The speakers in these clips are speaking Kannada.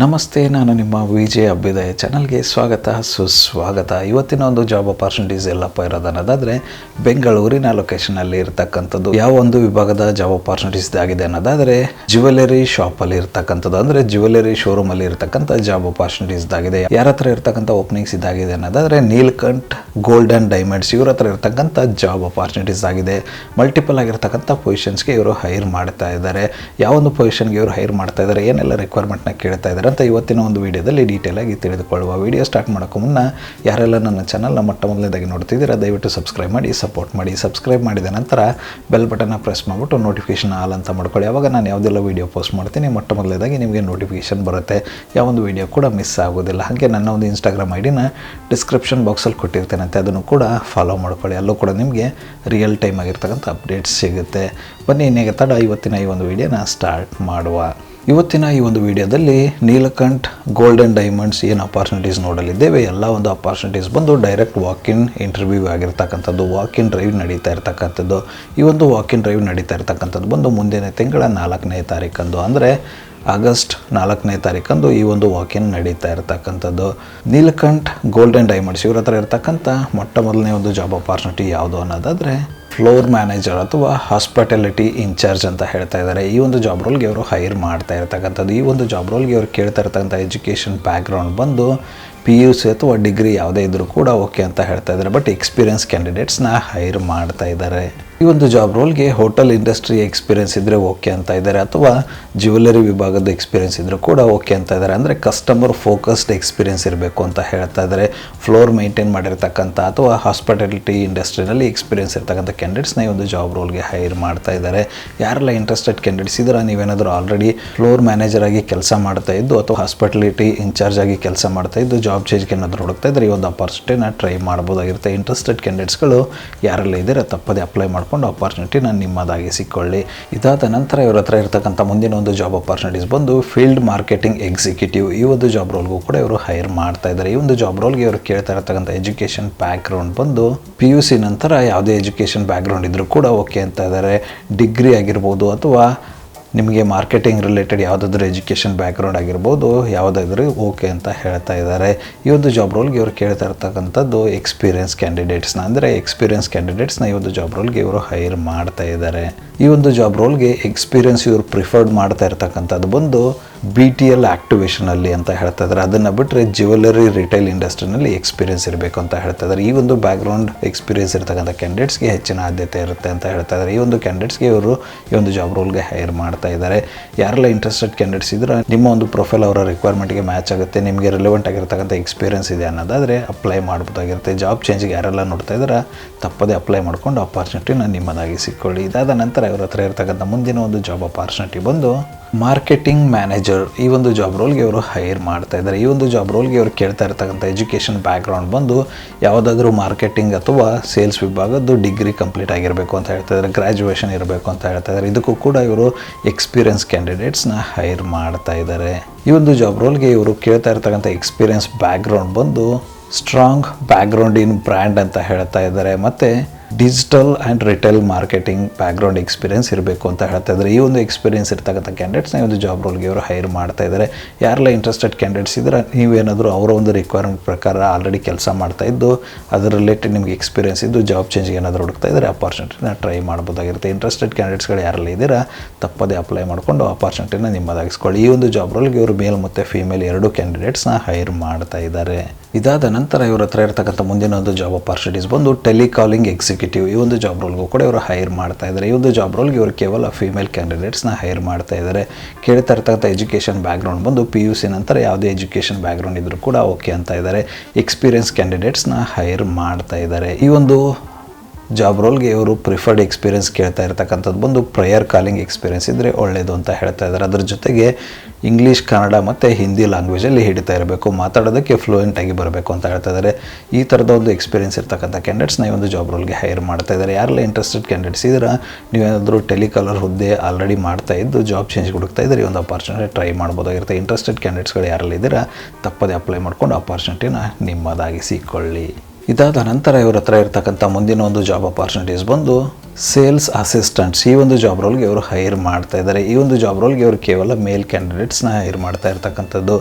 ನಮಸ್ತೆ, ನಾನು ನಿಮ್ಮ ವಿಜಯ್ ಅಭ್ಯುದಯ ಚಾನಲ್ಗೆ ಸ್ವಾಗತ, ಸುಸ್ವಾಗತ. ಇವತ್ತಿನ ಒಂದು ಜಾಬ್ ಅಪಾರ್ಚುನಿಟೀಸ್ ಎಲ್ಲಪ್ಪ ಇರೋದನ್ನೋದಾದರೆ, ಬೆಂಗಳೂರಿನ ಲೊಕೇಶನಲ್ಲಿ ಇರತಕ್ಕಂಥದ್ದು. ಯಾವ ಒಂದು ವಿಭಾಗದ ಜಾಬ್ ಅಪಾರ್ಚುನಿಟೀಸ್ ಆಗಿದೆ ಅನ್ನೋದಾದರೆ ಜ್ಯುವೆಲರಿ ಶಾಪಲ್ಲಿ ಇರ್ತಕ್ಕಂಥದ್ದು. ಅಂದರೆ ಜ್ಯುವೆಲರಿ ಶೋರೂಮಲ್ಲಿ ಇರತಕ್ಕಂಥ ಜಾಬ್ ಅಪಾರ್ಚುನಿಟೀಸ್ ಆಗಿದೆ. ಯಾರ ಹತ್ರ ಇರ್ತಕ್ಕಂಥ ಓಪನಿಂಗ್ಸ್ ಇದಾಗಿದೆ ಅನ್ನೋದಾದರೆ, ನೀಲ್ಕಂಠ್ ಗೋಲ್ಡ್ ಆ್ಯಂಡ್ ಡೈಮಂಡ್ಸ್ ಇವ್ರ ಹತ್ರ ಇರತಕ್ಕಂಥ ಜಾಬ್ ಅಪಾರ್ಚುನಿಟೀಸ್ ಆಗಿದೆ. ಮಲ್ಟಿಪಲ್ ಆಗಿರ್ತಕ್ಕಂಥ ಪೊಸಿಷನ್ಸ್ಗೆ ಇವರು ಹೈರ್ ಮಾಡ್ತಾ ಇದ್ದಾರೆ. ಯಾವೊಂದು ಪೊಸಿಷನ್ಗೆ ಇವರು ಹೈರ್ ಮಾಡ್ತಾ ಇದ್ದಾರೆ, ಏನೆಲ್ಲ ರಿಕ್ವೈರ್ಮೆಂಟ್ನ ಕೇಳ್ತಾ ಇದ್ದಾರೆ ಅಂತ ಇವತ್ತಿನ ಒಂದು ವಿಡಿಯೋದಲ್ಲಿ ಆಗಿ ತಿಳಿದುಕೊಳ್ಳುವ ವಿಡಿಯೋ ಸ್ಟಾರ್ಟ್ ಮಾಡೋಕ್ಕೂ ಮುನ್ನ ಯಾರೆಲ್ಲ ನನ್ನ ಚಾನಲ್ನ ಮೊಟ್ಟ ಮೊದಲನೇದಾಗಿ ನೋಡ್ತಿದ್ದೀರಾ, ದಯವಿಟ್ಟು ಸಬ್ಸ್ಕ್ರೈಬ್ ಮಾಡಿ ಸಪೋರ್ಟ್ ಮಾಡಿ. ಸಬ್ಸ್ಕ್ರೈಬ್ ಮಾಡಿದ ನಂತರ ಬೆಲ್ ಬಟನ್ನ ಪ್ರೆಸ್ ಮಾಡಿಬಿಟ್ಟು ನೋಟಿಫಿಕೇಶನ್ ಆಲ್ ಅಂತ ಮಾಡ್ಕೊಳ್ಳಿ. ಯಾವಾಗ ನಾನು ಯಾವುದೆಲ್ಲ ವೀಡಿಯೋ ಪೋಸ್ಟ್ ಮಾಡ್ತೀನಿ, ಮೊಟ್ಟ ಮೊದಲನೇದಾಗಿ ನಿಮಗೆ ನೋಟಿಫಿಕೇಶನ್ ಬರುತ್ತೆ. ಯಾವೊಂದು ವೀಡಿಯೋ ಕೂಡ ಮಿಸ್ ಆಗೋದಿಲ್ಲ. ಹಾಗೆ ನನ್ನ ಒಂದು ಇನ್ಸ್ಟಾಗ್ರಾಮ್ ಐಡಿನ ಡಿಸ್ಕ್ರಿಪ್ಷನ್ ಬಾಕ್ಸಲ್ಲಿ ಕೊಟ್ಟಿರ್ತೇನೆ. ಅಂತ ಅದನ್ನು ಕೂಡ ಫಾಲೋ ಮಾಡ್ಕೊಳ್ಳಿ. ಅಲ್ಲೂ ಕೂಡ ನಿಮಗೆ ರಿಯಲ್ ಟೈಮ್ ಆಗಿರ್ತಕ್ಕಂಥ ಅಪ್ಡೇಟ್ಸ್ ಸಿಗುತ್ತೆ. ಬನ್ನಿ, ಇನ್ನೇಗೆ ತಡ ಇವತ್ತಿನ ಈ ಒಂದು ವಿಡಿಯೋನ ಸ್ಟಾರ್ಟ್ ಮಾಡುವ. ಇವತ್ತಿನ ಈ ಒಂದು ವಿಡಿಯೋದಲ್ಲಿ ನೀಲಕಂಠ್ ಗೋಲ್ಡನ್ ಡೈಮಂಡ್ಸ್ ಏನು ಅಪಾರ್ಚುನಿಟೀಸ್ ನೋಡಲಿದ್ದೇವೆ? ಎಲ್ಲ ಒಂದು ಅಪಾರ್ಚುನಿಟೀಸ್ ಬಂದು ಡೈರೆಕ್ಟ್ ವಾಕ್ ಇನ್ ಇಂಟರ್ವ್ಯೂ ಆಗಿರ್ತಕ್ಕಂಥದ್ದು ವಾಕ್ ಇನ್ ಡ್ರೈವ್ ನಡೀತಾ ಇರ್ತಕ್ಕಂಥದ್ದು. ಈ ಒಂದು ವಾಕ್ ಇನ್ ಡ್ರೈವ್ ನಡೀತಾ ಇರ್ತಕ್ಕಂಥದ್ದು ಬಂದು ಮುಂದಿನ ತಿಂಗಳ ನಾಲ್ಕನೇ ತಾರೀಕಂದು. ಅಂದರೆ ಆಗಸ್ಟ್ ನಾಲ್ಕನೇ ತಾರೀಕಂದು ಈ ಒಂದು ವಾಕಿನ್ ನಡೀತಾ ಇರತಕ್ಕಂಥದ್ದು. ನೀಲಕಂಠ್ ಗೋಲ್ಡನ್ ಡೈಮಂಡ್ಸ್ ಇವ್ರ ಹತ್ರ ಇರ್ತಕ್ಕಂಥ ಮೊಟ್ಟ ಮೊದಲನೇ ಒಂದು ಜಾಬ್ ಅಪಾರ್ಚುನಿಟಿ ಯಾವುದು ಅನ್ನೋದಾದರೆ ಫ್ಲೋರ್ ಮ್ಯಾನೇಜರ್ ಅಥವಾ ಹಾಸ್ಪಿಟಾಲಿಟಿ ಇನ್ಚಾರ್ಜ್ ಅಂತ ಹೇಳ್ತಾ ಇದ್ದಾರೆ. ಈ ಒಂದು ಜಾಬ್ ರೋಲ್ಗೆ ಅವರು ಹೈರ್ ಮಾಡ್ತಾ ಇರ್ತಕ್ಕಂಥದ್ದು. ಈ ಒಂದು ಜಾಬ್ ರೋಲ್ಗೆ ಅವರು ಕೇಳ್ತಾ ಇರ್ತಕ್ಕಂಥ ಎಜುಕೇಷನ್ ಬ್ಯಾಕ್ಗ್ರೌಂಡ್ ಬಂದು ಪಿ ಯು ಸಿ ಅಥವಾ ಡಿಗ್ರಿ ಯಾವುದೇ ಇದ್ದರೂ ಕೂಡ ಓಕೆ ಅಂತ ಹೇಳ್ತಾ ಇದ್ದಾರೆ. ಬಟ್ ಎಕ್ಸ್ಪೀರಿಯನ್ಸ್ ಕ್ಯಾಂಡಿಡೇಟ್ಸ್ನ ಹೈರ್ ಮಾಡ್ತಾ ಇದ್ದಾರೆ. ಈ ಒಂದು ಜಾಬ್ ರೋಲ್ಗೆ ಹೋಟೆಲ್ ಇಂಡಸ್ಟ್ರಿ ಎಕ್ಸ್ಪೀರಿಯನ್ಸ್ ಇದ್ದರೆ ಓಕೆ ಅಂತ ಇದ್ದಾರೆ, ಅಥವಾ ಜ್ಯುವೆಲರಿ ವಿಭಾಗದ ಎಕ್ಸ್ಪೀರಿಯನ್ಸ್ ಇದ್ದರೂ ಕೂಡ ಓಕೆ ಅಂತ ಇದ್ದಾರೆ. ಅಂದರೆ ಕಸ್ಟಮರ್ ಫೋಕಸ್ಡ್ ಎಕ್ಸ್ಪೀರಿಯನ್ಸ್ ಇರಬೇಕು ಅಂತ ಹೇಳ್ತಾ ಇದ್ದಾರೆ. ಫ್ಲೋರ್ ಮೇಂಟೈನ್ ಮಾಡಿರ್ತಕ್ಕಂಥ ಅಥವಾ ಹಾಸ್ಪಿಟಾಲಿಟಿ ಇಂಡಸ್ಟ್ರಿನಲ್ಲಿ ಎಕ್ಸ್ಪೀರಿಯನ್ಸ್ ಇರ್ತಕ್ಕಂಥ ಕ್ಯಾಂಡಿಡೇಟ್ಸ್ನ ಈ ಒಂದು ಜಾಬ್ ರೋಲ್ಗೆ ಹೈರ್ ಮಾಡ್ತಾ ಇದ್ದಾರೆ. ಯಾರೆಲ್ಲ ಇಂಟ್ರೆಸ್ಟೆಡ್ ಕ್ಯಾಂಡಿಡೇಟ್ಸ್ ಇದ್ರೆ ನೀವೇನಾದರೂ ಆಲ್ರೆಡಿ ಫ್ಲೋರ್ ಮ್ಯಾನೇಜರ್ ಆಗಿ ಕೆಲಸ ಮಾಡ್ತಾ ಇದ್ದು ಅಥವಾ ಹಾಸ್ಪಿಟಾಲಿಟಿ ಇನ್ಚಾರ್ಜ್ ಆಗಿ ಕೆಲಸ ಮಾಡ್ತಾ ಇದ್ದು ಜಾಬ್ ಚೇಂಜ್ಗೆ ಏನಾದರೂ ಹುಡುಕ್ತಾ ಇದ್ರೆ ಈ ಒಂದು ಅಪಾರ್ಚುನಿಟಿನ ಟ್ರೈ ಮಾಡ್ಬೋದಾಗಿರುತ್ತೆ. ಇಂಟ್ರೆಸ್ಟೆಡ್ ಕ್ಯಾಂಡಿಡೇಟ್ಸ್ಗಳು ಯಾರೆಲ್ಲ ಇದ್ದೀರಾ, ತಪ್ಪದೇ ಅಪ್ಲೈ ಮಾಡ್ಕೊಂಡು ಅಪಾರ್ಚುನಿಟಿನ ನಿಮ್ಮದಾಗಿಸಿಕೊಳ್ಳಿ ಇದಾದ ನಂತರ ಇವ್ರ ಹತ್ರ ಇರ್ತಕ್ಕಂಥ ಮುಂದಿನ ಒಂದು ಜಾಬ್ ಅಪಾರ್ಚುನಿಟೀಸ್ ಬಂದು ಫೀಲ್ಡ್ ಮಾರ್ಕೆಟಿಂಗ್ ಎಕ್ಸಿಕ್ಯೂಟಿವ್ ಈ ಒಂದು ಜಾಬ್ ರೋಲ್ಗೂ ಕೂಡ ಇವರು ಹೈರ್ ಮಾಡ್ತಾ ಇದ್ದಾರೆ. ಈ ಒಂದು ಜಾಬ್ ರೋಲ್ಗೆ ಇವರು ಕೇಳ್ತಾ ಇರ್ತಕ್ಕಂಥ ಎಜುಕೇಷನ್ ಬ್ಯಾಕ್ಗ್ರೌಂಡ್ ಬಂದು ಪಿ ಯು ಸಿ ನಂತರ ಯಾವುದೇ ಎಜುಕೇಷನ್ ಬ್ಯಾಕ್ಗ್ರೌಂಡ್ ಇದ್ದರೂ ಕೂಡ ಓಕೆ ಅಂತ ಇದ್ದಾರೆ. ಡಿಗ್ರಿ ಆಗಿರ್ಬೋದು ಅಥವಾ ನಿಮಗೆ ಮಾರ್ಕೆಟಿಂಗ್ ರಿಲೇಟೆಡ್ ಯಾವುದಾದ್ರೂ ಎಜುಕೇಷನ್ ಬ್ಯಾಕ್ಗ್ರೌಂಡ್ ಆಗಿರ್ಬೋದು ಯಾವುದಾದ್ರೂ ಓಕೆ ಅಂತ ಹೇಳ್ತಾ ಇದ್ದಾರೆ. ಈ ಒಂದು ಜಾಬ್ ರೋಲ್ಗೆ ಇವರು ಕೇಳ್ತಾ ಇರ್ತಕ್ಕಂಥದ್ದು ಎಕ್ಸ್ಪೀರಿಯನ್ಸ್ ಕ್ಯಾಂಡಿಡೇಟ್ಸ್ನ ಅಂದರೆ ಎಕ್ಸ್ಪೀರಿಯನ್ಸ್ ಕ್ಯಾಂಡಿಡೇಟ್ಸ್ನ ಈ ಒಂದು ಜಾಬ್ ರೋಲ್ಗೆ ಇವರು ಹೈರ್ ಮಾಡ್ತಾ ಇದ್ದಾರೆ. ಈ ಒಂದು ಜಾಬ್ ರೋಲ್ಗೆ ಎಕ್ಸ್ಪೀರಿಯನ್ಸ್ ಇವರು ಪ್ರಿಫರ್ಡ್ ಮಾಡ್ತಾ ಇರ್ತಕ್ಕಂಥದ್ದು ಬಂದು ಬಿ ಟಿ ಎಲ್ ಅಂತ ಹೇಳ್ತಾ ಇದ್ದಾರೆ ಅದನ್ನು ಬಿಟ್ಟರೆ ಜ್ಯುವೆಲರಿ ರಿಟೈಲ್ ಇಂಡಸ್ಟ್ರಿನಲ್ಲಿ ಎಕ್ಸ್ಪೀರಿಯನ್ಸ್ ಇರಬೇಕು ಅಂತ ಹೇಳ್ತಾ ಇದ್ದಾರೆ ಈ ಒಂದು ಬ್ಯಾಕ್ಗ್ರೌಂಡ್ ಎಕ್ಸ್ಪೀರಿಯನ್ಸ್ ಇರ್ತಕ್ಕಂಥ ಕ್ಯಾಂಡಿಡೇಟ್ಸ್ಗೆ ಹೆಚ್ಚಿನ ಆದ್ಯತೆ ಇರುತ್ತೆ ಅಂತ ಹೇಳ್ತಾ ಇದ್ದಾರೆ ಈ ಒಂದು ಕ್ಯಾಂಡಿಡೇಟ್ಸ್ಗೆ ಇವರು ಈ ಒಂದು ಜಾಬ್ ರೋಲ್ಗೆ ಹೈರ್ ಮಾಡ್ತಾ ಇದ್ದಾರೆ ಯಾರೆಲ್ಲ ಇಂಟ್ರೆಸ್ಟೆಡ್ ಕ್ಯಾಂಡಿಡೇಟ್ಸ್ ಇದ್ರೆ ನಿಮ್ಮ ಒಂದು ಪ್ರೊಫೈಲ್ ಅವರ ರಿಕ್ವೈರ್ಮೆಂಟ್ಗೆ ಮ್ಯಾಚ್ ಆಗುತ್ತೆ. ನಿಮಗೆ ರಿಲೆವೆಂಟ್ ಆಗಿರ್ತಕ್ಕಂಥ ಎಕ್ಸ್ಪೀರಿಯನ್ಸ್ ಇದೆ ಅನ್ನೋದಾದರೆ ಅಪ್ಲೈ ಮಾಡ್ಬೋದಾಗಿರುತ್ತೆ. ಜಾಬ್ ಚೇಂಜ್ಗೆ ಯಾರೆಲ್ಲ ನೋಡ್ತಾ ಇದ್ದಾರೆ ತಪ್ಪದೇ ಅಪ್ಲೈ ಮಾಡ್ಕೊಂಡು ನಿಮ್ಮದಾಗಿ ಸಿಕ್ಕೊಳ್ಳಿ. ಇದಾದ ನಂತರ ಇವ್ರ ಹತ್ರ ಇರ್ತಕ್ಕಂಥ ಮುಂದಿನ ಒಂದು ಜಾಬ್ ಅಪಾರ್ಚುನಿಟಿ ಬಂದು ಮಾರ್ಕೆಟಿಂಗ್ ಮ್ಯಾನೇಜರ್ ಈ ಒಂದು ಜಾಬ್ ರೋಲ್ಗೆ ಇವರು ಹೈರ್ ಮಾಡ್ತಾ ಇದ್ದಾರೆ. ಈ ಒಂದು ಜಾಬ್ ರೋಲ್ಗೆ ಇವರು ಕೇಳ್ತಾ ಇರ್ತಕ್ಕಂಥ ಎಜುಕೇಷನ್ ಬ್ಯಾಕ್ಗ್ರೌಂಡ್ ಬಂದು ಯಾವುದಾದ್ರೂ ಮಾರ್ಕೆಟಿಂಗ್ ಅಥವಾ ಸೇಲ್ಸ್ ವಿಭಾಗದ್ದು ಡಿಗ್ರಿ ಕಂಪ್ಲೀಟ್ ಆಗಿರಬೇಕು ಅಂತ ಹೇಳ್ತಾ ಇದ್ದಾರೆ ಗ್ರ್ಯಾಜುಯೇಷನ್ ಇರಬೇಕು ಅಂತ ಹೇಳ್ತಾ ಇದ್ದಾರೆ. ಇದಕ್ಕೂ ಕೂಡ ಇವರು ಎಕ್ಸ್ಪೀರಿಯನ್ಸ್ ಕ್ಯಾಂಡಿಡೇಟ್ಸ್ನ ಹೈರ್ ಮಾಡ್ತಾ ಇದ್ದಾರೆ. ಈ ಒಂದು ಜಾಬ್ ರೋಲ್ಗೆ ಇವರು ಕೇಳ್ತಾ ಇರ್ತಕ್ಕಂಥ ಎಕ್ಸ್ಪೀರಿಯನ್ಸ್ ಬ್ಯಾಕ್ಗ್ರೌಂಡ್ ಬಂದು ಸ್ಟ್ರಾಂಗ್ ಬ್ಯಾಕ್ಗ್ರೌಂಡ್ ಇನ್ ಬ್ರ್ಯಾಂಡ್ ಅಂತ ಹೇಳ್ತಾ ಇದ್ದಾರೆ. ಮತ್ತು digital and retail marketing background experience ಇರಬೇಕು ಅಂತ ಹೇಳ್ತಾ ಇದ್ದಾರೆ. ಈ ಒಂದು ಎಕ್ಸ್ಪೀರಿಯನ್ಸ್ ಇರ್ತಕ್ಕಂಥ ಕ್ಯಾಂಡಿಡೇಟ್ಸ್ನ ಈ ಒಂದು ಜಾಬ್ ರೋಲ್ಗೆ ಇವರು ಹೈರ್ ಮಾಡ್ತಾ ಇದ್ದಾರೆ. ಯಾರೆಲ್ಲ ಇಂಟ್ರೆಸ್ಟೆಡ್ ಕ್ಯಾಂಡಿಡೇಟ್ಸ್ ಇದ್ದರೆ, ನೀವೇನಾದರೂ ಅವರ ಒಂದು ರಿಕ್ವೈರ್ಮೆಂಟ್ ಪ್ರಕಾರ ಆಲ್ರೆಡಿ ಕೆಲಸ ಮಾಡ್ತಾ ಇದ್ದು, ಅದರ ರಿಲೇಟೆಡ್ ನಿಮಗೆ ಎಕ್ಸ್ಪೀರಿಯನ್ಸ್ ಇದ್ದು ಜಾಬ್ ಚೇಂಜ್ಗೆ ಏನಾದರೂ ಹುಡುಕ್ತಾ ಇದ್ದಾರೆ ಅಪಾರ್ಚುನಿಟಿನ ಟ್ರೈ ಮಾಡ್ಬೋದಾಗಿರುತ್ತೆ. ಇಂಟ್ರೆಸ್ಟೆಡ್ ಕ್ಯಾಂಡಿಡೇಟ್ಸ್ಗಳು ಯಾರೆಲ್ಲ ಇದ್ದೀರಾ, ತಪ್ಪದೇ ಅಪ್ಲೈ ಮಾಡಿಕೊಂಡು ಅಪಾರ್ಚುನಿಟಿನ ನಿಮ್ಮದಾಗಿಸ್ಕೊಳ್ಳಿ. ಈ ಒಂದು ಜಾಬ್ ರೋಲ್ಗೆ ಇವರು ಮೇಲ್ ಮತ್ತು ಫೀಮೇಲ್ ಎರಡು ಕ್ಯಾಂಡಿಡೇಟ್ಸ್ನ ಹೈರ್ ಮಾಡ್ತಾ ಇದ್ದಾರೆ. ಇದಾದ ನಂತರ ಇವರ ಹತ್ರ ಇರ್ತಕ್ಕಂಥ ಮುಂದಿನ ಒಂದು ಜಾಬ್ ಅಪಾರ್ಚುನಿಟೀಸ್ ಬಂದು ಟೆಲಿಕಾಲಿಂಗ್ ಎಕ್ಸಿಕ್ಯೂಟಿವ್ ಈ ಒಂದು ಜಾಬ್ ರೋಲ್ಗೂ ಕೂಡ ಇವರು ಹೈರ್ ಮಾಡ್ತಾ ಇದ್ದಾರೆ ಈ ಒಂದು ಜಾಬ್ ರೋಲ್ಗೆ ಇವರು ಕೇವಲ ಫೀಮೇಲ್ ಕ್ಯಾಂಡಿಡೇಟ್ಸ್ನ ಹೈರ್ ಮಾಡ್ತಾ ಇದ್ದಾರೆ ಕೇಳ್ತಾ ಇರ್ತಕ್ಕಂಥ ಎಜುಕೇಷನ್ ಬ್ಯಾಕ್ಗ್ರೌಂಡ್ ಬಂದು ಪಿ ಯು ಸಿ ನಂತರ ಯಾವುದೇ ಎಜುಕೇಷನ್ ಬ್ಯಾಕ್ಗ್ರೌಂಡ್ ಇದ್ದರೂ ಕೂಡ ಓಕೆ ಅಂತ ಇದ್ದಾರೆ ಎಕ್ಸ್ಪೀರಿಯನ್ಸ್ ಕ್ಯಾಂಡಿಡೇಟ್ಸ್ನ ಹೈರ್ ಮಾಡ್ತಾ ಇದ್ದಾರೆ ಈ ಒಂದು ಜಾಬ್ ರೋಲ್ಗೆ ಇವರು ಪ್ರಿಫರ್ಡ್ ಎಕ್ಸ್ಪೀರಿಯನ್ಸ್ ಕೇಳ್ತಾ ಇರ್ತಕ್ಕಂಥದ್ದು. ಬಂದು ಪ್ರೇಯರ್ ಕಾಲಿಂಗ್ ಎಕ್ಸ್ಪೀರಿಯನ್ಸ್ ಇದ್ದರೆ ಒಳ್ಳೆಯದು ಅಂತ ಹೇಳ್ತಾ ಇದ್ದಾರೆ. ಅದ್ರ ಜೊತೆಗೆ ಇಂಗ್ಲೀಷ್, ಕನ್ನಡ ಮತ್ತು ಹಿಂದಿ ಲ್ಯಾಂಗ್ವೇಜಲ್ಲಿ ಹಿಡಿತಾ ಇರಬೇಕು. ಮಾತಾಡೋದಕ್ಕೆ ಫ್ಲೂಯೆಂಟ್ ಆಗಿ ಬರಬೇಕು ಅಂತ ಹೇಳ್ತಾ ಇದ್ದಾರೆ. ಈ ಥರದ ಒಂದು ಎಕ್ಸ್ಪೀರಿಯನ್ಸ್ ಇರ್ತಕ್ಕಂಥ ಕ್ಯಾಂಡಿಡೇಟ್ಸ್ನ ಈ ಒಂದು ಜಾಬ್ ರೋಲ್ಗೆ ಹೈರ್ ಮಾಡ್ತಾ ಇದ್ದಾರೆ. ಯಾರೆಲ್ಲ ಇಂಟ್ರೆಸ್ಟೆಡ್ ಕ್ಯಾಂಡಿಡೇಟ್ಸ್ ಇದ್ರೆ ನೀವೇನಾದರೂ ಟೆಲಿಕಾಲರ್ ಹುದ್ದೆ ಆಲ್ರೆಡಿ ಮಾಡ್ತಾ ಇದ್ದು ಜಾಬ್ ಚೇಂಜ್ ಹುಡುಕ್ತಾ ಇದ್ದರೆ ಈ ಒಂದು ಅಪಾರ್ಚುನಿಟಿ ಟ್ರೈ ಮಾಡ್ಬೋದಾಗಿರುತ್ತೆ. ಇಂಟ್ರೆಸ್ಟೆಡ್ ಕ್ಯಾಂಡಿಡೇಟ್ಸ್ಗಳು ಯಾರೆಲ್ಲ ಇದ್ದೀರಾ? ತಪ್ಪದೆ ಅಪ್ಲೈ ಮಾಡ್ಕೊಂಡು ಅಪಾರ್ಚುನಿಟಿನ ನಿಮ್ಮದಾಗಿಸಿಕೊಳ್ಳಿ. ಇದಾದ ನಂತರ ಇವ್ರ ಹತ್ರ ಇರ್ತಕ್ಕಂಥ ಮುಂದಿನ ಒಂದು ಜಾಬ್ ಅಪಾರ್ಚುನಿಟೀಸ್ ಬಂದು ಸೇಲ್ಸ್ ಅಸಿಸ್ಟೆಂಟ್ಸ್ ಈ ಒಂದು ಜಾಬ್ ರೋಲ್ಗೆ ಇವರು ಹೈರ್ ಮಾಡ್ತಾ ಇದ್ದಾರೆ ಈ ಒಂದು ಜಾಬ್ ರೋಲ್ಗೆ ಇವರು ಕೇವಲ ಮೇಲ್ ಕ್ಯಾಂಡಿಡೇಟ್ಸ್ನ ಹೈರ್ ಮಾಡ್ತಾ ಇರ್ತಕ್ಕಂಥದ್ದು.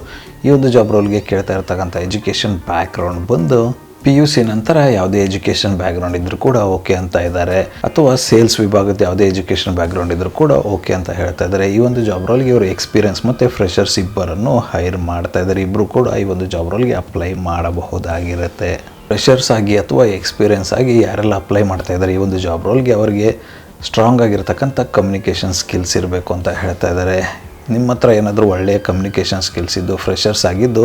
ಈ ಒಂದು ಜಾಬ್ ರೋಲ್ಗೆ ಕೇಳ್ತಾ ಇರ್ತಕ್ಕಂಥ ಎಜುಕೇಷನ್ ಬ್ಯಾಕ್ಗ್ರೌಂಡ್ ಬಂದು ಪಿ ಯು ಸಿ ನಂತರ ಯಾವುದೇ ಎಜುಕೇಷನ್ ಬ್ಯಾಕ್ಗ್ರೌಂಡ್ ಇದ್ದರೂ ಕೂಡ ಓಕೆ ಅಂತ ಇದ್ದಾರೆ ಅಥವಾ ಸೇಲ್ಸ್ ವಿಭಾಗದ ಯಾವುದೇ ಎಜುಕೇಷನ್ ಬ್ಯಾಕ್ಗ್ರೌಂಡ್ ಇದ್ರೂ ಕೂಡ ಓಕೆ ಅಂತ ಹೇಳ್ತಾ ಇದ್ದಾರೆ ಈ ಒಂದು ಜಾಬ್ ರೋಲ್ಗೆ ಇವರು ಎಕ್ಸ್ಪೀರಿಯನ್ಸ್ ಮತ್ತು ಫ್ರೆಷರ್ಸ್ ಇಬ್ಬರನ್ನು ಹೈರ್ ಮಾಡ್ತಾ ಇದ್ದಾರೆ ಇಬ್ಬರು ಕೂಡ ಈ ಒಂದು ಜಾಬ್ ರೋಲ್ಗೆ ಅಪ್ಲೈ ಮಾಡಬಹುದಾಗಿರುತ್ತೆ. ಫ್ರೆಷರ್ಸ್ ಆಗಿ ಅಥವಾ ಎಕ್ಸ್ಪೀರಿಯೆನ್ಸ್ ಆಗಿ ಯಾರೆಲ್ಲ ಅಪ್ಲೈ ಮಾಡ್ತಾ ಇದ್ದಾರೆ ಈ ಒಂದು ಜಾಬ್ ರೋಲ್ಗೆ ಅವರಿಗೆ ಸ್ಟ್ರಾಂಗ್ ಆಗಿರ್ತಕ್ಕಂಥ ಕಮ್ಯುನಿಕೇಷನ್ ಸ್ಕಿಲ್ಸ್ ಇರಬೇಕು ಅಂತ ಹೇಳ್ತಾ ಇದ್ದಾರೆ. ನಿಮ್ಮ ಹತ್ರ ಏನಾದರೂ ಒಳ್ಳೆಯ ಕಮ್ಯುನಿಕೇಷನ್ ಸ್ಕಿಲ್ಸ್ ಇದ್ದು ಫ್ರೆಷರ್ಸ್ ಆಗಿದ್ದು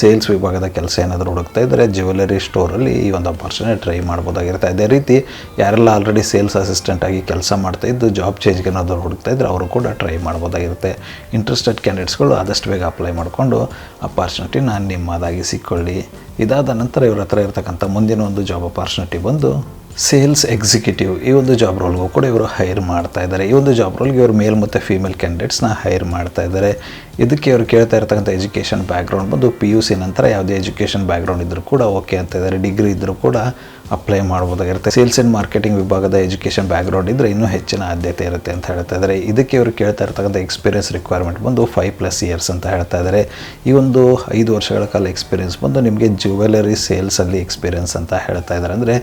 ಸೇಲ್ಸ್ ವಿಭಾಗದ ಕೆಲಸ ಏನಾದರೂ ಹುಡುಕ್ತಾ ಇದ್ದರೆ ಜ್ಯುವೆಲರಿ ಸ್ಟೋರಲ್ಲಿ ಈ ಒಂದು ಅಪರ್ಚುನಿಟಿ ಟ್ರೈ ಮಾಡ್ಬೋದಾಗಿರುತ್ತೆ. ಅದೇ ರೀತಿ ಯಾರೆಲ್ಲ ಆಲ್ರೆಡಿ ಸೇಲ್ಸ್ ಅಸಿಸ್ಟೆಂಟ್ ಆಗಿ ಕೆಲಸ ಮಾಡ್ತಾ ಇದ್ದು ಜಾಬ್ ಚೇಂಜ್ಗೆ ಏನಾದರೂ ಹುಡುಕ್ತಾ ಇದ್ದರೆ ಅವರು ಕೂಡ ಟ್ರೈ ಮಾಡ್ಬೋದಾಗಿರುತ್ತೆ. ಇಂಟ್ರೆಸ್ಟೆಡ್ ಕ್ಯಾಂಡಿಡೇಟ್ಸ್ಗಳು ಆದಷ್ಟು ಬೇಗ ಅಪ್ಲೈ ಮಾಡಿಕೊಂಡು ನಿಮ್ಮದಾಗಿ ಸಿಕ್ಕೊಳ್ಳಿ. ಇದಾದ ನಂತರ ಇವ್ರ ಹತ್ರ ಇರತಕ್ಕಂಥ ಮುಂದಿನ ಒಂದು ಜಾಬ್ ಅಪಾರ್ಚುನಿಟಿ ಬಂದು ಸೇಲ್ಸ್ ಎಕ್ಸಿಕ್ಯೂಟಿವ್ ಈ ಒಂದು ಜಾಬ್ ರೋಲ್ಗೂ ಕೂಡ ಇವರು ಹೈರ್ ಮಾಡ್ತಾ ಇದ್ದಾರೆ. ಈ ಒಂದು ಜಾಬ್ ರೋಲ್ಗೆ ಇವರು ಮೇಲ್ ಮತ್ತು ಫೀಮೇಲ್ ಕ್ಯಾಂಡಿಡೇಟ್ಸ್ನ ಹೈರ್ ಮಾಡ್ತಾ ಇದ್ದಾರೆ. ಇದಕ್ಕೆ ಅವರು ಕೇಳ್ತಾ ಇರ್ತಕ್ಕಂಥ ಎಜುಕೇಷನ್ ಬ್ಯಾಕ್ಗ್ರೌಂಡ್ ಬಂದು ಪಿ ಯು ಸಿ ನಂತರ ಯಾವುದೇ ಎಜುಕೇಷನ್ ಬ್ಯಾಕ್ಗ್ರೌಂಡ್ ಇದ್ದರೂ ಕೂಡ ಓಕೆ ಅಂತ ಇದ್ದಾರೆ. ಡಿಗ್ರಿ ಇದ್ದರೂ ಕೂಡ ಅಪ್ಲೈ ಮಾಡ್ಬೋದಾಗಿರುತ್ತೆ. ಸೇಲ್ಸ್ ಆ್ಯಂಡ್ ಮಾರ್ಕೆಟಿಂಗ್ ವಿಭಾಗದ ಎಜುಕೇಷನ್ ಬ್ಯಾಕ್ಗ್ರೌಂಡ್ ಇದ್ದರೆ ಇನ್ನೂ ಹೆಚ್ಚಿನ ಆದ್ಯತೆ ಇರುತ್ತೆ ಅಂತ ಹೇಳ್ತಾ ಇದ್ದಾರೆ. ಇದಕ್ಕೆ ಅವರು ಕೇಳ್ತಾ ಇರ್ತಕ್ಕಂಥ ಎಕ್ಸ್ಪೀರಿಯನ್ಸ್ ರಿಕ್ವೈರ್ಮೆಂಟ್ ಬಂದು ಫೈವ್ ಪ್ಲಸ್ ಇಯರ್ಸ್ ಅಂತ ಹೇಳ್ತಾ ಇದ್ದಾರೆ. ಈ ಒಂದು ಐದು ವರ್ಷಗಳ ಕಾಲ ಎಕ್ಸ್ಪೀರಿಯನ್ಸ್ ಬಂದು ನಿಮಗೆ ಜ್ಯುವೆಲರಿ ಸೇಲ್ಸಲ್ಲಿ ಎಕ್ಸ್ಪೀರಿಯನ್ಸ್ ಅಂತ ಹೇಳ್ತಾ ಇದ್ದಾರೆ. ಅಂದರೆ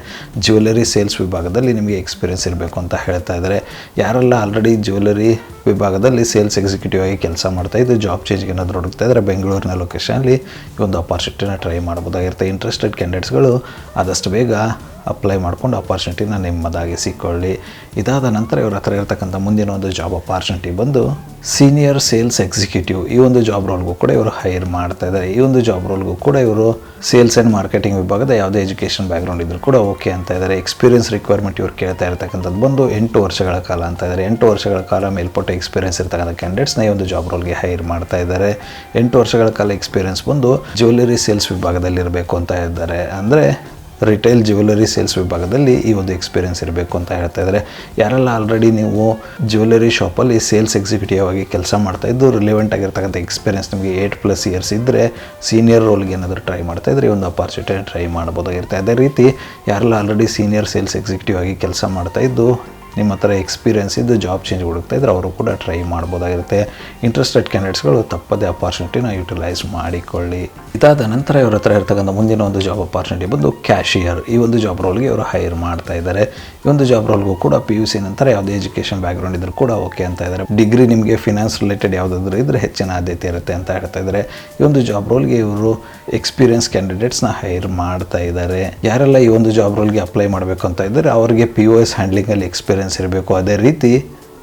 ಜ್ಯುವೆಲರಿ ಸೇಲ್ಸ್ ವಿಭಾಗದಲ್ಲಿ ನಿಮಗೆ ಎಕ್ಸ್ಪೀರಿಯನ್ಸ್ ಇರಬೇಕು ಅಂತ ಹೇಳ್ತಾ ಇದ್ದಾರೆ. ಯಾರೆಲ್ಲ ಆಲ್ರೆಡಿ ಜ್ಯುವೆಲರಿ ವಿಭಾಗದಲ್ಲಿ ಸೇಲ್ಸ್ ಎಕ್ಸಿಕ್ಯೂಟಿವ್ ಆಗಿ ಕೆಲಸ ಮಾಡ್ತಾ ಇದ್ದು ಜಾಬ್ ಚೇಂಜ್ಗೆ ಏನಾದರೂ ಹುಡುಕ್ತಾ ಇದ್ದರೆ ಬೆಂಗಳೂರಿನ ಲೊಕೇಶನಲ್ಲಿ ಈ ಒಂದು ಅಪಾರ್ಚುನಿಟಿನ ಟ್ರೈ ಮಾಡ್ಬೋದಾಗಿರುತ್ತೆ. ಇಂಟ್ರೆಸ್ಟೆಡ್ ಕ್ಯಾಂಡಿಡೇಟ್ಸ್ಗಳು ಆದಷ್ಟು ಬೇಗ ಅಪ್ಲೈ ಮಾಡ್ಕೊಂಡು ಅಪಾರ್ಚುನಿಟಿನ ನಿಮ್ಮದಾಗಿಸಿಕೊಳ್ಳಿ ಇದಾದ ನಂತರ ಇವ್ರ ಹತ್ರ ಇರತಕ್ಕಂಥ ಮುಂದಿನ ಒಂದು ಜಾಬ್ ಅಪಾರ್ಚುನಿಟಿ ಬಂದು ಸೀನಿಯರ್ ಸೇಲ್ಸ್ ಎಕ್ಸಿಕ್ಯೂಟಿವ್ ಈ ಒಂದು ಜಾಬ್ ರೋಲ್ಗೂ ಕೂಡ ಇವರು ಹೈರ್ ಮಾಡ್ತಾ ಇದ್ದಾರೆ ಈ ಒಂದು ಜಾಬ್ ರೋಲ್ಗೂ ಕೂಡ ಇವರು ಸೇಲ್ಸ್ ಆ್ಯಂಡ್ ಮಾರ್ಕೆಟಿಂಗ್ ವಿಭಾಗದ ಯಾವುದೇ ಎಜುಕೇಷನ್ ಬ್ಯಾಕ್ಗ್ರೌಂಡ್ ಇದ್ರೂ ಕೂಡ ಓಕೆ ಅಂತ ಇದ್ದಾರೆ ಎಕ್ಸ್ಪೀರಿಯನ್ಸ್ ರಿಕ್ವೈರ್ಮೆಂಟ್ ಇವ್ರು ಕೇಳ್ತಾ ಇರ್ತಕ್ಕಂಥದ್ದು ಬಂದು ಎಂಟು ವರ್ಷಗಳ ಕಾಲ ಅಂತ ಇದ್ದಾರೆ ಎಂಟು ವರ್ಷಗಳ ಕಾಲ ಮೇಲ್ಪಟ್ಟ ಎಕ್ಸ್ಪೀರಿಯನ್ಸ್ ಇರ್ತಕ್ಕಂಥ ಕ್ಯಾಂಡಿಡೇಟ್ಸ್ನ ಈ ಒಂದು ಜಾಬ್ ರೋಲ್ಗೆ ಹೈರ್ ಮಾಡ್ತಾ ಇದ್ದಾರೆ ಎಂಟು ವರ್ಷಗಳ ಕಾಲ ಎಕ್ಸ್ಪೀರಿಯನ್ಸ್ ಬಂದು ಜ್ಯುವೆಲರಿ ಸೇಲ್ಸ್ ವಿಭಾಗದಲ್ಲಿರಬೇಕು ಅಂತ ಇದ್ದಾರೆ. ಅಂದರೆ ರಿಟೇಲ್ ಜ್ಯುವೆಲರಿ ಸೇಲ್ಸ್ ವಿಭಾಗದಲ್ಲಿ ಈ ಒಂದು ಎಕ್ಸ್ಪೀರಿಯನ್ಸ್ ಇರಬೇಕು ಅಂತ ಹೇಳ್ತಾ ಇದ್ದಾರೆ. ಯಾರೆಲ್ಲ ಆಲ್ರೆಡಿ ನೀವು ಜ್ಯುವೆಲರಿ ಶಾಪಲ್ಲಿ ಸೇಲ್ಸ್ ಎಕ್ಸಿಕ್ಯೂಟಿವ್ ಆಗಿ ಕೆಲಸ ಮಾಡ್ತಾ ಇದ್ದು ರಿಲೆವೆಂಟ್ ಆಗಿರ್ತಕ್ಕಂಥ ಎಕ್ಸ್ಪೀರಿಯನ್ಸ್ ನಿಮಗೆ ಏಯ್ಟ್ ಪ್ಲಸ್ ಇಯರ್ಸ್ ಇದ್ದರೆ ಸೀನಿಯರ್ ರೋಲ್ಗೆ ಏನಾದರೂ ಟ್ರೈ ಮಾಡ್ತಾ ಇದ್ದರೆ ಈ ಒಂದು ಅಪಾರ್ಚುನಿಟಿ ಟ್ರೈ ಮಾಡ್ಬೋದಾಗಿರುತ್ತೆ. ಅದೇ ರೀತಿ ಯಾರೆಲ್ಲ ಆಲ್ರೆಡಿ ಸೀನಿಯರ್ ಸೇಲ್ಸ್ ಎಕ್ಸಿಕ್ಯೂಟಿವ್ ಆಗಿ ಕೆಲಸ ಮಾಡ್ತಾ ಇದ್ದು ನಿಮ್ಮ ಹತ್ರ ಎಕ್ಸ್ಪೀರಿಯೆನ್ಸ್ ಇದ್ದು ಜಾಬ್ ಚೇಂಜ್ ಹುಡುಕ್ತಾ ಇದ್ದರೆ ಅವರು ಕೂಡ ಟ್ರೈ ಮಾಡ್ಬೋದಾಗಿರುತ್ತೆ. ಇಂಟ್ರೆಸ್ಟೆಡ್ ಕ್ಯಾಂಡಿಡೇಟ್ಸ್ಗಳು ತಪ್ಪದೇ ಅಪಾರ್ಚುನಿಟಿನ ಯುಟಿಲೈಸ್ ಮಾಡಿಕೊಳ್ಳಿ. ಇದಾದ ನಂತರ ಇವ್ರ ಹತ್ರ ಇರ್ತಕ್ಕಂಥ ಮುಂದಿನ ಒಂದು ಜಾಬ್ ಅಪಾರ್ಚುನಿಟಿ ಬಂದು ಕ್ಯಾಶಿಯರ್ ಈ ಒಂದು ಜಾಬ್ ರೋಲ್ಗೆ ಇವರು ಹೈರ್ ಮಾಡ್ತಾ ಇದ್ದಾರೆ. ಈ ಒಂದು ಜಾಬ್ ರೋಲ್ಗೂ ಕೂಡ ಪಿ ಯು ಸಿ ನಂತರ ಯಾವುದೇ ಎಜುಕೇಷನ್ ಬ್ಯಾಕ್ಗ್ರೌಂಡ್ ಇದ್ರೂ ಕೂಡ ಓಕೆ ಅಂತ ಇದ್ದಾರೆ. ಡಿಗ್ರಿ ನಿಮಗೆ ಫಿನಾನ್ಸ್ ರಿಲೇಟೆಡ್ ಯಾವುದಾದ್ರೂ ಇದ್ದರೆ ಹೆಚ್ಚಿನ ಆದ್ಯತೆ ಇರುತ್ತೆ ಅಂತ ಹೇಳ್ತಾ ಇದ್ದಾರೆ. ಈ ಒಂದು ಜಾಬ್ ರೋಲ್ಗೆ ಇವರು ಎಕ್ಸ್ಪೀರಿಯನ್ಸ್ ಕ್ಯಾಂಡಿಡೇಟ್ಸ್ನ ಹೈರ್ ಮಾಡ್ತಾ ಇದ್ದಾರೆ. ಯಾರೆಲ್ಲ ಈ ಒಂದು ಜಾಬ್ ರೋಲ್ಗೆ ಅಪ್ಲೈ ಮಾಡಬೇಕು ಅಂತ ಇದ್ದಾರೆ, ಅವರಿಗೆ ಪಿ ಯು ಎಸ್ ಹ್ಯಾಂಡ್ಲಿಂಗಲ್ಲಿ ಎಕ್ಸ್ಪೀರಿಯನ್ಸ್ ಇರಬೇಕು. ಅದೇ ರೀತಿ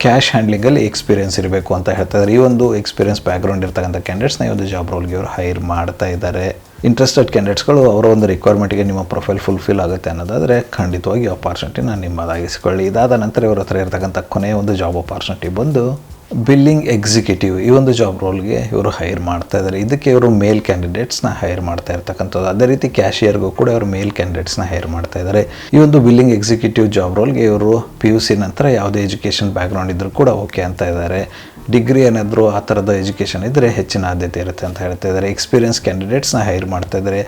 ಕ್ಯಾಶ್ ಹ್ಯಾಂಡ್ಲಿಂಗಲ್ಲಿ ಎಕ್ಸ್ಪೀರಿಯನ್ಸ್ ಇರಬೇಕು ಅಂತ ಹೇಳ್ತಾ ಇದ್ದಾರೆ ಈ ಒಂದು ಎಕ್ಸ್ಪೀರಿಯನ್ಸ್ ಬ್ಯಾಕ್ಗ್ರೌಂಡ್ ಇರ್ತಕ್ಕಂಥ ಕ್ಯಾಂಡಿಡೇಟ್ಸ್ನ ಈ ಒಂದು ಜಾಬ್ ರೋಲ್ಗೆ ಇವರು ಹೈರ್ ಮಾಡ್ತಾ ಇದ್ದಾರೆ ಇಂಟ್ರೆಸ್ಟೆಡ್ ಕ್ಯಾಂಡಿಡೇಟ್ಸ್ಗಳು ಅವರ ಒಂದು ರಿಕ್ವೈರ್ಮೆಂಟ್ಗೆ ನಿಮ್ಮ ಪ್ರೊಫೈಲ್ ಫುಲ್ಫಿಲ್ ಆಗುತ್ತೆ ಅನ್ನೋದಾದರೆ ಖಂಡಿತವಾಗಿ ಅಪಾರ್ಚುನಿಟಿನ ನಿಮ್ಮದಾಗಿಸಿಕೊಳ್ಳಿ. ಇದಾದ ನಂತರ ಇವರ ಹತ್ರ ಇರತಕ್ಕಂಥ ಕೊನೆಯ ಒಂದು ಜಾಬ್ ಅಪಾರ್ಚುನಿಟಿ ಬಂದು ಬಿಲ್ಲಿಂಗ್ ಎಕ್ಸಿಕ್ಯೂಟಿವ್ ಈ ಒಂದು ಜಾಬ್ ರೋಲ್ಗೆ ಇವರು ಹೈರ್ ಮಾಡ್ತಾ ಇದ್ದಾರೆ ಇದಕ್ಕೆ ಇವರು ಮೇಲ್ ಕ್ಯಾಂಡಿಡೇಟ್ಸ್ನ ಹೈರ್ ಮಾಡ್ತಾ ಇರ್ತಕ್ಕಂಥದ್ದು. ಅದೇ ರೀತಿ ಕ್ಯಾಶಿಯರ್ಗೂ ಕೂಡ ಇವರು ಮೇಲ್ ಕ್ಯಾಂಡಿಡೇಟ್ಸ್ನ ಹೈರ್ ಮಾಡ್ತಾ ಇದ್ದಾರೆ ಈ ಒಂದು ಬಿಲ್ಲಿಂಗ್ ಎಕ್ಸಿಕ್ಯೂಟಿವ್ ಜಾಬ್ ರೋಲ್ಗೆ ಇವರು ಪಿ ಯು ಸಿ ನಂತರ ಯಾವುದೇ ಎಜುಕೇಷನ್ ಬ್ಯಾಕ್ಗ್ರೌಂಡ್ ಇದ್ದರೂ ಕೂಡ ಓಕೆ ಅಂತ ಇದ್ದಾರೆ ಡಿಗ್ರಿ ಏನಾದರೂ ಆ ಥರದ ಎಜುಕೇಷನ್ ಇದ್ದರೆ ಹೆಚ್ಚಿನ ಆದ್ಯತೆ ಇರುತ್ತೆ ಅಂತ ಹೇಳ್ತಾ ಇದ್ದಾರೆ ಎಕ್ಸ್ಪೀರಿಯನ್ಸ್ ಕ್ಯಾಂಡಿಡೇಟ್ಸ್ನ ಹೈರ್ ಮಾಡ್ತಾ ಇದ್ದಾರೆ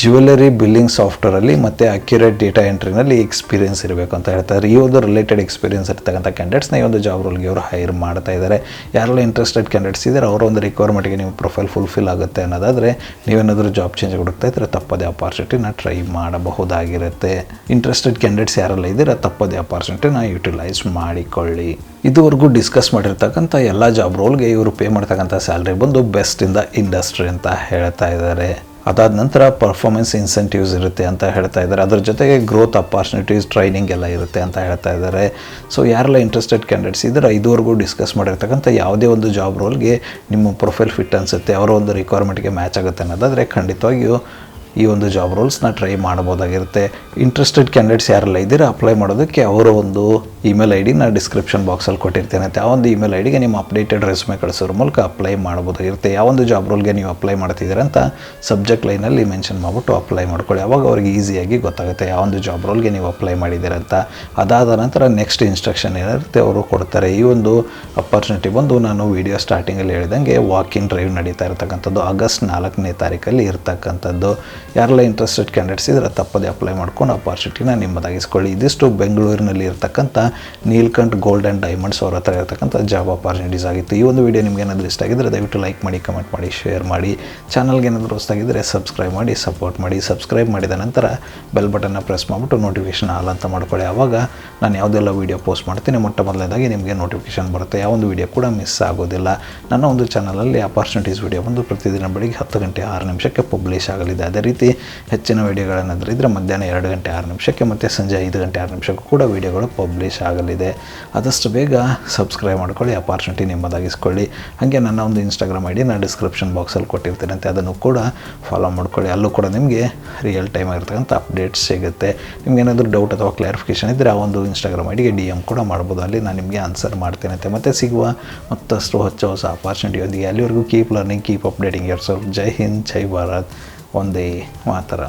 ಜ್ಯುವೆಲರಿ ಬಿಲ್ಲಿಂಗ್ ಸಾಫ್ಟ್ವೇರಲ್ಲಿ ಮತ್ತು ಅಕ್ಯುರೇಟ್ ಡೇಟಾ ಎಂಟ್ರಿನಲ್ಲಿ ಎಕ್ಸ್ಪೀರಿಯನ್ಸ್ ಇರಬೇಕು ಅಂತ ಹೇಳ್ತಾರೆ. ಈ ಒಂದು ರಿಲೇಟೆಡ್ ಎಕ್ಸ್ಪೀರಿಯನ್ಸ್ ಇರ್ತಕ್ಕಂಥ ಕ್ಯಾಂಡಿಡೇಟ್ಸ್ನ ಈ ಒಂದು ಜಾಬ್ ರೋಲ್ಗೆ ಅವರು ಹೈರ್ ಮಾಡ್ತಾ ಇದ್ದಾರೆ ಯಾರೆಲ್ಲ ಇಂಟ್ರೆಸ್ಟೆಡ್ ಕ್ಯಾಂಡಿಡೇಟ್ಸ್ ಇದ್ದಾರೆ ಅವರ ಒಂದು ರಿಕ್ವೈರ್ಮೆಂಟ್ಗೆ ನಿಮ್ಮ ಪ್ರೊಫೈಲ್ ಫುಲ್ಫಿಲ್ ಆಗುತ್ತೆ ಅನ್ನೋದಾದರೆ ನೀವೇನಾದರೂ ಜಾಬ್ ಚೇಂಜ್ ಹುಡುಕ್ತಾ ಇದ್ದರೆ ತಪ್ಪದೇ ಅಪಾರ್ಚುನಿಟಿನ ಟ್ರೈ ಮಾಡಬಹುದಾಗಿರುತ್ತೆ. ಇಂಟ್ರೆಸ್ಟೆಡ್ ಕ್ಯಾಂಡಿಡೇಟ್ಸ್ ಯಾರೆಲ್ಲ ಇದ್ದೀರಾ, ತಪ್ಪದೇ ಅಪಾರ್ಚುನಿಟಿನ ಯುಟಿಲೈಸ್ ಮಾಡಿಕೊಳ್ಳಿ. ಇದುವರೆಗೂ ಡಿಸ್ಕಸ್ ಮಾಡಿರ್ತಕ್ಕಂಥ ಎಲ್ಲ ಜಾಬ್ ರೋಲ್ಗೆ ಇವರು ಪೇ ಮಾಡ್ತಕ್ಕಂಥ ಸ್ಯಾಲ್ರಿ ಬಂದು ಬೆಸ್ಟ್ ಇಂದ ಇಂಡಸ್ಟ್ರಿ ಅಂತ ಹೇಳ್ತಾ ಇದ್ದಾರೆ ಅದಾದ ನಂತರ ಪರ್ಫಾರ್ಮೆನ್ಸ್ ಇನ್ಸೆಂಟಿವ್ಸ್ ಇರುತ್ತೆ ಅಂತ ಹೇಳ್ತಾ ಇದ್ದಾರೆ. ಅದ್ರ ಜೊತೆಗೆ ಗ್ರೋತ್ ಅಪಾರ್ಚುನಿಟೀಸ್ ಟ್ರೈನಿಂಗ್ ಎಲ್ಲ ಇರುತ್ತೆ ಅಂತ ಹೇಳ್ತಾ ಇದ್ದಾರೆ. ಸೊ ಯಾರೆಲ್ಲ ಇಂಟ್ರೆಸ್ಟೆಡ್ ಕ್ಯಾಂಡಿಡೇಟ್ಸ್ ಇದ್ದರೆ ಐದುವರೆಗೂ ಡಿಸ್ಕಸ್ ಮಾಡಿರ್ತಕ್ಕಂಥ ಯಾವುದೇ ಒಂದು ಜಾಬ್ ರೋಲ್ಗೆ ನಿಮ್ಮ ಪ್ರೊಫೈಲ್ ಫಿಟ್ ಅನಿಸುತ್ತೆ, ಅವರ ಒಂದು ರಿಕ್ವೈರ್ಮೆಂಟ್ಗೆ ಮ್ಯಾಚ್ ಆಗುತ್ತೆ ಅನ್ನೋದಾದರೆ ಖಂಡಿತವಾಗಿಯೂ ಈ ಒಂದು ಜಾಬ್ ರೋಲ್ಸ್ನ ಟ್ರೈ ಮಾಡ್ಬೋದಾಗಿರುತ್ತೆ ಇಂಟ್ರೆಸ್ಟೆಡ್ ಕ್ಯಾಂಡಿಡೇಟ್ಸ್ ಯಾರೆಲ್ಲ ಇದ್ದೀರಾ ಅಪ್ಲೈ ಮಾಡೋದಕ್ಕೆ ಅವರ ಒಂದು ಇಮೇಲ್ ಐ ಡಿನ ಡಿಸ್ಕ್ರಿಪ್ಷನ್ ಬಾಕ್ಸಲ್ಲಿ ಕೊಟ್ಟಿರ್ತೇನೆ. ಆ ಒಂದು ಇಮೇಲ್ ಐ ಡಿಗೆ ನಿಮ್ಮ ಅಪ್ಡೇಟೆಡ್ ರೆಸ್ಯೂಮೆ ಕಳಿಸೋರ ಮೂಲಕ ಅಪ್ಲೈ ಮಾಡ್ಬೋದಾಗಿರುತ್ತೆ ಯಾವೊಂದು ಜಾಬ್ ರೋಲ್ಗೆ ನೀವು ಅಪ್ಲೈ ಮಾಡ್ತಿದ್ದೀರಾ ಅಂತ ಸಬ್ಜೆಕ್ಟ್ ಲೈನಲ್ಲಿ ಮೆನ್ಷನ್ ಮಾಡಿಬಿಟ್ಟು ಅಪ್ಲೈ ಮಾಡ್ಕೊಳ್ಳಿ. ಅವಾಗ ಅವ್ರಿಗೆ ಈಸಿಯಾಗಿ ಗೊತ್ತಾಗುತ್ತೆ ಯಾವೊಂದು ಜಾಬ್ ರೋಲ್ಗೆ ನೀವು ಅಪ್ಲೈ ಮಾಡಿದ್ದೀರಾ ಅಂತ. ಅದಾದ ನಂತರ ನೆಕ್ಸ್ಟ್ ಇನ್ಸ್ಟ್ರಕ್ಷನ್ ಏನಿರುತ್ತೆ ಅವರು ಕೊಡ್ತಾರೆ. ಈ ಒಂದು ಅಪರ್ಚುನಿಟಿ ಬಂದು ನಾನು ವಿಡಿಯೋ ಸ್ಟಾರ್ಟಿಂಗಲ್ಲಿ ಹೇಳಿದಂಗೆ ವಾಕ್ ಇನ್ ಡ್ರೈವ್ ನಡೀತಾ ಇರ್ತಕ್ಕಂಥದ್ದು ಆಗಸ್ಟ್ ನಾಲ್ಕನೇ ತಾರೀಕಲ್ಲಿ ಇರ್ತಕ್ಕಂಥದ್ದು. ಯಾರೆಲ್ಲ ಇಂಟ್ರೆಸ್ಟೆಡ್ ಕ್ಯಾಂಡಿಡೇಟ್ಸ್ ಇದ್ದರೆ ತಪ್ಪದೇ ಅಪ್ಲೈ ಮಾಡ್ಕೊಂಡು ಅಪಾರ್ಚುನಿಟಿನ ನಿಮ್ಮದಾಗಿಸ್ಕೊಳ್ಳಿ. ಇದಿಷ್ಟು ಬೆಂಗಳೂರಿನಲ್ಲಿ ಇರತಕ್ಕಂಥ ನೀಲ್ಕಂಠ್ ಗೋಲ್ಡ್ ಆ್ಯಂಡ್ ಡೈಮಂಡ್ಸ್ ಅವ್ರ ಹತ್ರ ಇರತಕ್ಕಂಥ ಜಾಬ್ ಅಪಾರ್ಚುನಿಟೀಸ್ ಆಗಿತ್ತು. ಈ ಒಂದು ವಿಡಿಯೋ ನಿಮ್ಗೆ ಏನಾದರೂ ಇಷ್ಟ ಆಗಿದ್ದರೆ ದಯವಿಟ್ಟು ಲೈಕ್ ಮಾಡಿ ಕಮೆಂಟ್ ಮಾಡಿ ಶೇರ್ ಮಾಡಿ. ಚಾನಲ್ಗೆ ಏನಾದರೂ ಹೊಸ್ತಾಗಿದ್ದರೆ ಸಬ್ಸ್ಕ್ರೈಬ್ ಮಾಡಿ ಸಪೋರ್ಟ್ ಮಾಡಿ. ಸಬ್ಸ್ಕ್ರೈಬ್ ಮಾಡಿದ ನಂತರ ಬೆಲ್ ಬಟನ್ನ ಪ್ರೆಸ್ ಮಾಡಿಬಿಟ್ಟು ನೋಟಿಫಿಕೇಷನ್ ಆಲ್ ಅಂತ ಮಾಡ್ಕೊಳ್ಳಿ. ಆವಾಗ ನಾನು ಯಾವುದೆಲ್ಲ ವೀಡಿಯೋ ಪೋಸ್ಟ್ ಮಾಡ್ತೀನಿ ಮೊಟ್ಟ ಮೊದಲನೇದಾಗಿ ನಿಮಗೆ ನೋಟಿಫಿಕೇಷನ್ ಬರುತ್ತೆ. ಯಾವ ಒಂದು ವೀಡಿಯೋ ಕೂಡ ಮಿಸ್ ಆಗೋದಿಲ್ಲ. ನನ್ನ ಒಂದು ಚಾನಲಲ್ಲಿ ಅಪಾರ್ಚುನಿಟೀಸ್ ವೀಡಿಯೋ ಬಂದು ಪ್ರತಿದಿನ ಬೆಳಿಗ್ಗೆ ಹತ್ತು ಗಂಟೆ ಆರು ನಿಮಿಷಕ್ಕೆ ಪಬ್ಲಿಷ್ ಆಗಲಿದೆ. ಅದೇ ರೀತಿ ಹೆಚ್ಚಿನ ವಿಡಿಯೋಗಳನ್ನು ಇದ್ದರೆ ಮಧ್ಯಾಹ್ನ ಎರಡು ಗಂಟೆ ಆರು ನಿಮಿಷಕ್ಕೆ ಮತ್ತು ಸಂಜೆ ಐದು ಗಂಟೆ ಆರು ನಿಮಿಷಕ್ಕೂ ಕೂಡ ವೀಡಿಯೋಗಳು ಪಬ್ಲಿಷ್ ಆಗಲಿದೆ. ಆದಷ್ಟು ಬೇಗ ಸಬ್ಸ್ಕ್ರೈಬ್ ಮಾಡ್ಕೊಳ್ಳಿ ಅಪಾರ್ಚುನಿಟಿ ನಿಮ್ಮದಾಗಿಸ್ಕೊಳ್ಳಿ. ಹಾಗೆ ನನ್ನ ಒಂದು ಇನ್ಸ್ಟಾಗ್ರಾಮ್ ಐ ಡಿ ನಾನು ಡಿಸ್ಕ್ರಿಪ್ಷನ್ ಬಾಕ್ಸಲ್ಲಿ ಕೊಟ್ಟಿರ್ತೀನಂತೆ, ಅದನ್ನು ಕೂಡ ಫಾಲೋ ಮಾಡ್ಕೊಳ್ಳಿ. ಅಲ್ಲೂ ಕೂಡ ನಿಮಗೆ ರಿಯಲ್ ಟೈಮ್ ಆಗಿರ್ತಕ್ಕಂಥ ಅಪ್ಡೇಟ್ಸ್ ಸಿಗುತ್ತೆ. ನಿಮ್ಗೆ ಏನಾದರೂ ಡೌಟ್ ಅಥವಾ ಕ್ಲಾರಿಫಿಕೇಷನ್ ಇದ್ದರೆ ಆ ಒಂದು ಇನ್ಸ್ಟಾಗ್ರಾಮ್ ಐಡಿಗೆ ಡಿ ಎಂ ಕೂಡ ಮಾಡ್ಬೋದು. ಅಲ್ಲಿ ನಾನು ನಿಮಗೆ ಆನ್ಸರ್ ಮಾಡ್ತೇನೆ ಮತ್ತು ಸಿಗುವ ಮತ್ತಷ್ಟು ಹೊಸ ಹೊಸ ಅಪಾರ್ಚುನಿಟಿಯೊಂದಿಗೆ ಅಲ್ಲಿವರೆಗೂ keep learning keep updating your ಜೈ ಹಿಂದ್, ಜೈ ಭಾರತ್. ಒಂದೇ ಮಾತರ